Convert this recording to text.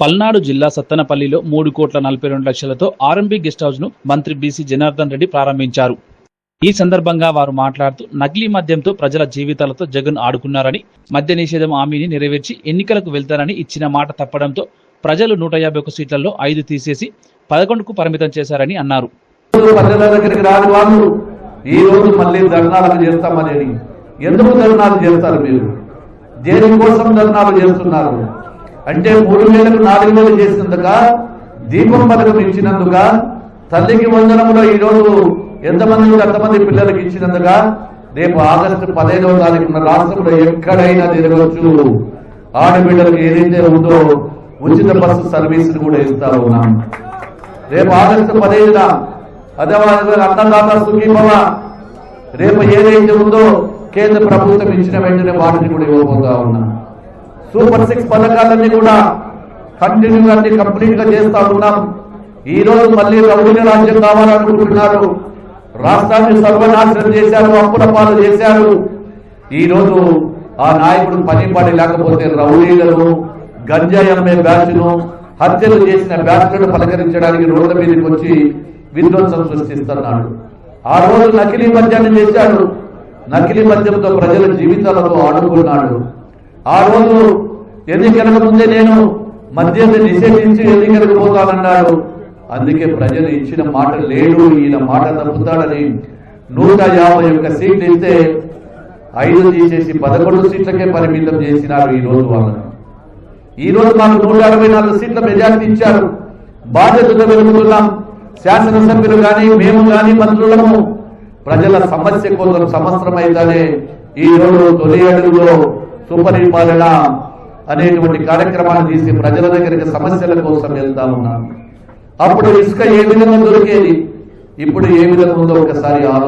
పల్నాడు జిల్లా సత్తెనపల్లిలో మూడు కోట్ల నలభై రెండు లక్షలతో ఆర్ఎంబీ గెస్ట్ హౌస్ను మంత్రి బీసీ జనార్దన్ రెడ్డి ప్రారంభించారు. ఈ సందర్భంగా వారు మాట్లాడుతూ నకిలీ మద్యంతో ప్రజల జీవితాలతో జగన్ ఆడుకున్నారని మద్య నిషేధం హామీని నెరవేర్చి ఎన్నికలకు వెళ్తారని ఇచ్చిన మాట తప్పడంతో ప్రజలు నూట యాభై ఒక సీట్లలో ఐదు తీసేసి పదకొండుకు పరిమితం చేశారని అన్నారు. ప్రజల దగ్గరికి రాని వాళ్ళు ఈ రోజు మళ్ళీ ధర్నాలకు చేస్తామని ఎందుకు ధర్నాలు చేస్తారు మీరు? దేని కోసం ధర్నాలు చేస్తున్నారు? అంటే మూడు వేలకు నాలుగు వేలు చేసినందుక దీపం పథకం ఇచ్చినందుక తల్లికి వందనంలో ఈ రోజు ఎంతమంది అంతమంది పిల్లలకు ఇచ్చినందుక రేపు ఆగస్టు పదహైదవ తారీఖున రాష్ట్రంలో ఎక్కడైనా తిరగవచ్చు ఆడబిడ్డలకు ఏదైతే ఉందో ఉచిత బస్సు సర్వీస్ కూడా ఇస్తా ఉన్నాం. రేపు ఆగస్టు పదహైదున అదే అన్నదాత సుఖీభవ. రేపు ఏదైతే ఉందో కేంద్ర ప్రభుత్వం ఇచ్చిన వెంటనే వాటిని కూడా ఇవ్వబోతా ఉన్నా. సూపర్ సిక్స్ పథకాలన్నీ కూడా కంటిన్యూ అన్ని కంప్లీట్గా చేస్తా ఉన్నాం. ఈ రోజు మళ్ళీ రౌడీ రాజ్యం కావాలనుకుంటున్నారు. రాష్ట్రాన్ని సర్వనాశనం చేశారు అప్పుల పాలు చేశారు. ఈ రోజు ఆ నాయకుడు పని పని లేకపోతే రౌడీలను గంజాయి అమ్మే బ్యాచ్ను హత్యలు చేసిన బ్యాచ్లను పలకరించడానికి రోడ్ల మీదకి వచ్చి విధ్వంసం సృష్టిస్తున్నాడు. ఆ రోజు నకిలీ మద్యాన్ని చేశాడు. నకిలీ మద్యంతో ప్రజల జీవితాలతో ఆడుకున్నాడు. ఆ రోజు ఎన్నికలకు ముందే నేను? మద్యాన్ని నిషేధించి ఎన్నికలకు పోతానన్నాడు అందుకే ప్రజలు ఇచ్చిన మాట లేడు ఈయన మాట తప్పుతాడని. నూట యాభై ఒక్క సీట్లు ఇస్తే ఐదు తీసేసి పదకొండు సీట్లకే పరిమితం చేసినారు ఈ రోజు వాళ్ళను ఈ రోజు మాకు నూట అరవై నాలుగు సీట్ల మెజార్టీ ఇచ్చారు. బాధ్యతగా వెలుగుతున్నాం. శాసనసభ్యులు కానీ మేము కానీ మంత్రులము. ప్రజల సమస్య కోసం సంవత్సరం అయితేనే ఈ రోజు తొలి అడుగులో సుపరిపాలన అనేటువంటి కార్యక్రమాన్ని తీసి ప్రజల దగ్గరికి సమస్యల కోసం వెళ్తా ఉన్నాను. అప్పుడు ఇసుక ఏ విధంగా దొరికేది? ఇప్పుడు ఏ విధంగా ఉందో ఒకసారి ఆలోచన